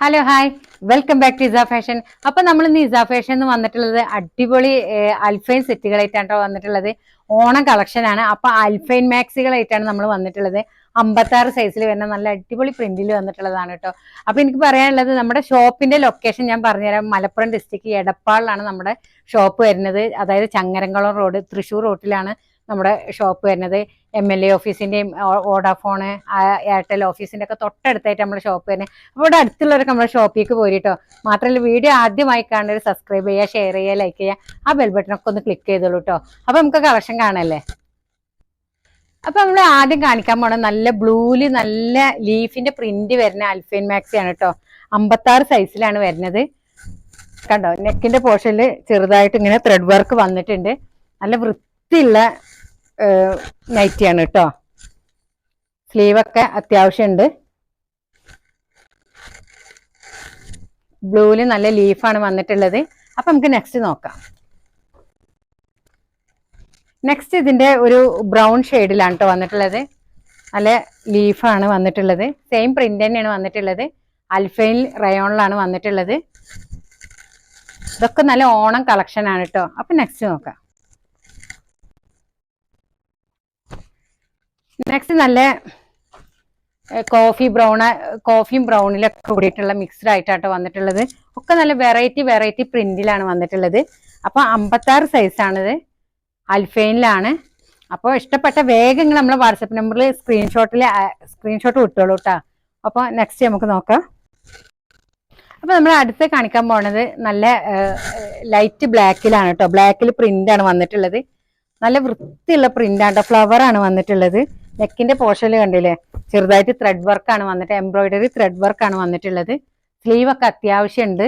Hello hi welcome back to Isa fashion അപ്പൊ നമ്മൾ ഇന്ന് ഇസാ ഫാഷൻ എന്ന് വന്നിട്ടുള്ളത് അടിപൊളി അൽഫൈൻ സെറ്റുകളായിട്ടാണ് വന്നിട്ടുള്ളത്. ഓണം കളക്ഷൻ ആണ്. അപ്പൊ അൽഫൈൻ മാക്സികളായിട്ടാണ് നമ്മൾ വന്നിട്ടുള്ളത്. അമ്പത്താറ് സൈസിൽ വരുന്ന നല്ല അടിപൊളി പ്രിന്റിൽ വന്നിട്ടുള്ളതാണ് കേട്ടോ അപ്പൊ എനിക്ക് പറയാനുള്ളത് നമ്മുടെ ഷോപ്പിന്റെ ലൊക്കേഷൻ ഞാൻ പറഞ്ഞുതരാം. മലപ്പുറം ഡിസ്ട്രിക്ട് എടപ്പാളിലാണ് നമ്മുടെ ഷോപ്പ് വരുന്നത്. അതായത് ചങ്ങരംകുളം റോഡ് തൃശ്ശൂർ റോട്ടിലാണ് നമ്മുടെ ഷോപ്പ് വരുന്നത് എം എൽ എ ഓഫീസിന്റെയും ഓഡാഫോൺ എയർടെൽ ഓഫീസിന്റെ ഒക്കെ തൊട്ടടുത്തായിട്ട് നമ്മുടെ ഷോപ്പ് വരുന്നത് അപ്പോൾ ഇവിടെ അടുത്തുള്ളവരൊക്കെ നമ്മുടെ ഷോപ്പിലേക്ക് പോരിട്ടോ. മാത്രമല്ല വീഡിയോ ആദ്യമായി കാണുന്നവർ സബ്സ്ക്രൈബ് ചെയ്യുക ഷെയർ ചെയ്യുക ലൈക്ക് ചെയ്യുക ആ ബെൽ ബട്ടണൊക്കെ ഒന്ന് ക്ലിക്ക് ചെയ്തോളൂ കേട്ടോ അപ്പൊ നമുക്ക് കളക്ഷൻ കാണല്ലേ? അപ്പൊ നമ്മൾ ആദ്യം കാണിക്കാൻ പോണത് നല്ല ബ്ലൂൽ നല്ല ലീഫിന്റെ പ്രിന്റ് വരുന്ന അൽഫൈൻ മാക്സി ആണ് കേട്ടോ അമ്പത്താറ് സൈസിലാണ് വരുന്നത്. കണ്ടോ? നെക്കിന്റെ പോർഷനിൽ ചെറുതായിട്ട് ഇങ്ങനെ ത്രെഡ് വർക്ക് വന്നിട്ടുണ്ട്. നല്ല വൃത്തിയുള്ള നൈറ്റിയാണ് കേട്ടോ സ്ലീവൊക്കെ അത്യാവശ്യമുണ്ട് ബ്ലൂവിൽ നല്ല ലീഫാണ് വന്നിട്ടുള്ളത്. അപ്പൊ നമുക്ക് നെക്സ്റ്റ് നോക്കാം. നെക്സ്റ്റ് ഇതിന്റെ ഒരു ബ്രൗൺ ഷെയ്ഡിലാണ് കേട്ടോ വന്നിട്ടുള്ളത്. നല്ല ലീഫാണ് വന്നിട്ടുള്ളത്. സെയിം പ്രിന്റ് തന്നെയാണ് വന്നിട്ടുള്ളത്. അൽഫൈൻ റയോണിലാണ് വന്നിട്ടുള്ളത്. ഇതൊക്കെ നല്ല ഓണം കളക്ഷനാണ് കേട്ടോ അപ്പൊ നെക്സ്റ്റ് നോക്കാം. നെക്സ്റ്റ് നല്ല കോഫി ബ്രൗൺ കോഫിയും ബ്രൗണിലൊക്കെ കൂടിയിട്ടുള്ള മിക്സ്ഡ് ആയിട്ടാട്ടോ വന്നിട്ടുള്ളത്. ഒക്കെ നല്ല വെറൈറ്റി വെറൈറ്റി പ്രിന്റിലാണ് വന്നിട്ടുള്ളത്. അപ്പൊ അമ്പത്താറ് സൈസാണിത് അൽഫൈനിലാണ്. അപ്പോൾ ഇഷ്ടപ്പെട്ട വേഗങ്ങൾ നമ്മളെ വാട്സപ്പ് നമ്പറിൽ സ്ക്രീൻഷോട്ടിൽ സ്ക്രീൻഷോട്ട് വിട്ടോളൂ കേട്ടോ അപ്പോൾ നെക്സ്റ്റ് നമുക്ക് നോക്കാം. അപ്പോൾ നമ്മൾ അടുത്ത് കാണിക്കാൻ പോണത് നല്ല ലൈറ്റ് ബ്ലാക്കിലാണ് കേട്ടോ ബ്ലാക്കിൽ പ്രിന്റ് ആണ് വന്നിട്ടുള്ളത്. നല്ല വൃത്തിയുള്ള ഫ്ലവർ ആണ് വന്നിട്ടുള്ളത്. നെക്കിന്റെ പോർഷനിൽ കണ്ടില്ലേ? ചെറുതായിട്ട് ത്രെഡ് വർക്ക് ആണ് വന്നിട്ട് എംബ്രോയിഡറി ത്രെഡ് വർക്ക് ആണ് വന്നിട്ടുള്ളത്. സ്ലീവ് ഒക്കെ അത്യാവശ്യമുണ്ട്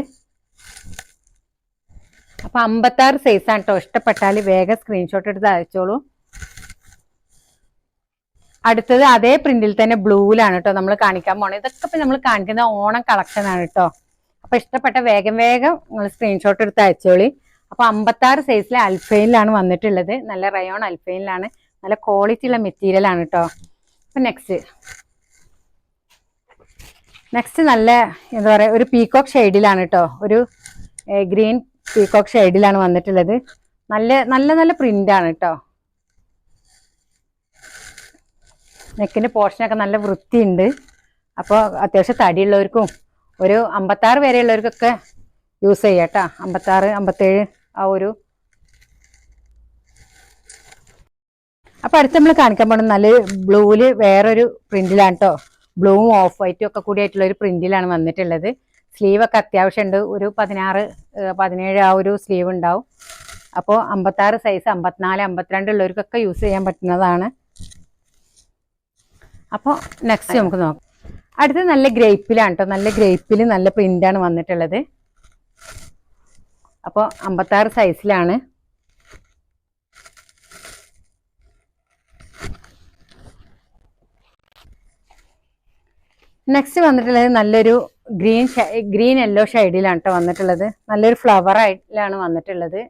അപ്പൊ അമ്പത്താറ് ആണ് കേട്ടോ ഇഷ്ടപ്പെട്ടാൽ വേഗം സ്ക്രീൻഷോട്ട് എടുത്ത് അയച്ചോളൂ. അടുത്തത് അതേ പ്രിന്റിൽ തന്നെ ബ്ലൂവിലാണ് കേട്ടോ നമ്മൾ കാണിക്കാൻ പോണത് ഇതൊക്കെ ഇപ്പൊ നമ്മൾ കാണിക്കുന്ന ഓണം കളക്ഷൻ ആണ് കേട്ടോ അപ്പൊ ഇഷ്ടപ്പെട്ട വേഗം വേഗം നിങ്ങൾ സ്ക്രീൻഷോട്ട് എടുത്ത് അയച്ചോളി. അപ്പൊ അമ്പത്താറ് സൈസിലെ അൽഫൈനിലാണ് വന്നിട്ടുള്ളത്. നല്ല റയോൺ അൽഫൈനിലാണ് നല്ല ക്വാളിറ്റി ഉള്ള മെറ്റീരിയൽ ആണ് കേട്ടോ അപ്പൊ നെക്സ്റ്റ് നെക്സ്റ്റ് നല്ല എന്താ പറയാ ഒരു പീകോക്ക് ഷെയ്ഡിലാണ് കേട്ടോ ഒരു ഗ്രീൻ പീകോക്ക് ഷെയ്ഡിലാണ് വന്നിട്ടുള്ളത്. നല്ല നല്ല നല്ല പ്രിന്റ് ആണ് കേട്ടോ നെക്കിന്റെ പോർഷനൊക്കെ നല്ല വൃത്തിയുണ്ട്. അപ്പോൾ അത്യാവശ്യം തടിയുള്ളവർക്കും ഒരു അമ്പത്താറ് വരെയുള്ളവർക്കൊക്കെ യൂസ് ചെയ്യാം കേട്ടോ അമ്പത്താറ് അമ്പത്തേഴ് ആ ഒരു അപ്പൊ അടുത്ത് നമ്മൾ കാണിക്കാൻ പോകുന്നത് നല്ല ബ്ലൂവിൽ വേറൊരു പ്രിന്റിലാണ് കേട്ടോ ബ്ലൂവും ഓഫ് വൈറ്റും ഒക്കെ കൂടി ആയിട്ടുള്ള ഒരു പ്രിന്റിലാണ് വന്നിട്ടുള്ളത്. സ്ലീവ് ഒക്കെ അത്യാവശ്യമുണ്ട് ഒരു പതിനാറ് പതിനേഴ് ആ ഒരു സ്ലീവ് ഉണ്ടാവും. അപ്പോൾ അമ്പത്താറ് സൈസ് അമ്പത്തിനാല് അമ്പത്തിരണ്ട് ഉള്ളവർക്കൊക്കെ യൂസ് ചെയ്യാൻ പറ്റുന്നതാണ്. അപ്പോൾ നെക്സ്റ്റ് നമുക്ക് നോക്കാം. അടുത്തത് നല്ല ഗ്രേപ്പിലാണ് കേട്ടോ നല്ല ഗ്രേപ്പിൽ നല്ല പ്രിന്റാണ് വന്നിട്ടുള്ളത്. അപ്പോൾ അമ്പത്താറ് സൈസിലാണ് നെക്സ്റ്റ് വന്നിട്ടുള്ളത് നല്ലൊരു ഗ്രീൻ ഗ്രീൻ യെല്ലോ ഷെയ്ഡിലാണ് കേട്ടോ വന്നിട്ടുള്ളത്. നല്ലൊരു ഫ്ലവർ ആയിട്ടാണ് വന്നിട്ടുള്ളത്.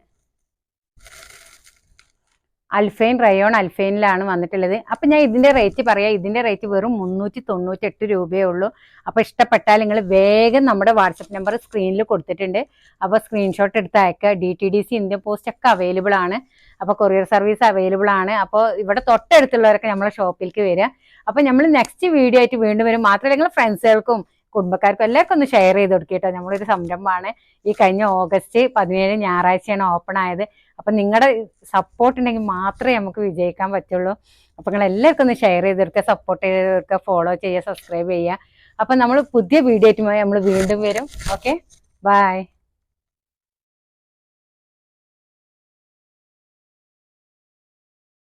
അൽഫൈൻ റയോൺ അൽഫൈനിലാണ് വന്നിട്ടുള്ളത്. അപ്പം ഞാൻ ഇതിന്റെ റേറ്റ് പറയാം. ഇതിന്റെ റേറ്റ് വെറും മുന്നൂറ്റി തൊണ്ണൂറ്റി എട്ട് രൂപയേ ഉള്ളൂ. അപ്പോൾ ഇഷ്ടപ്പെട്ടാൽ നിങ്ങൾ വേഗം നമ്മുടെ വാട്സപ്പ് നമ്പർ സ്ക്രീനിൽ കൊടുത്തിട്ടുണ്ട്. അപ്പോൾ സ്ക്രീൻഷോട്ട് എടുത്ത് അയക്കുക D T D C Indian post ഒക്കെ അവൈലബിൾ ആണ്. അപ്പോൾ കൊറിയർ സർവീസ് അവൈലബിൾ ആണ്. അപ്പോൾ ഇവിടെ തൊട്ടടുത്തുള്ളവരൊക്കെ നമ്മളെ ഷോപ്പിലേക്ക് വരിക. അപ്പോൾ നമ്മൾ നെക്സ്റ്റ് വീഡിയോ ആയിട്ട് വീണ്ടും വരും. മാത്രമല്ല നിങ്ങൾ ഫ്രണ്ട്സുകൾക്കും കുടുംബക്കാർക്കും എല്ലാവർക്കും ഒന്ന് ഷെയർ ചെയ്ത് കൊടുക്കുക കേട്ടോ. നമ്മളൊരു സംരംഭമാണ്. ഈ കഴിഞ്ഞ ഓഗസ്റ്റ് പതിനേഴ് ഞായറാഴ്ചയാണ് ഓപ്പൺ ആയത്. അപ്പം നിങ്ങളുടെ സപ്പോർട്ട് ഉണ്ടെങ്കിൽ മാത്രമേ നമുക്ക് വിജയിക്കാൻ പറ്റുള്ളൂ. അപ്പം നിങ്ങൾ എല്ലാവർക്കും ഒന്ന് ഷെയർ ചെയ്ത് കൊടുക്കുക സപ്പോർട്ട് ചെയ്ത് കൊടുക്കുക ഫോളോ ചെയ്യുക സബ്സ്ക്രൈബ് ചെയ്യുക. അപ്പം നമ്മൾ പുതിയ വീഡിയോ ആയിട്ട് നമ്മൾ വീണ്ടും വരും. Okay bye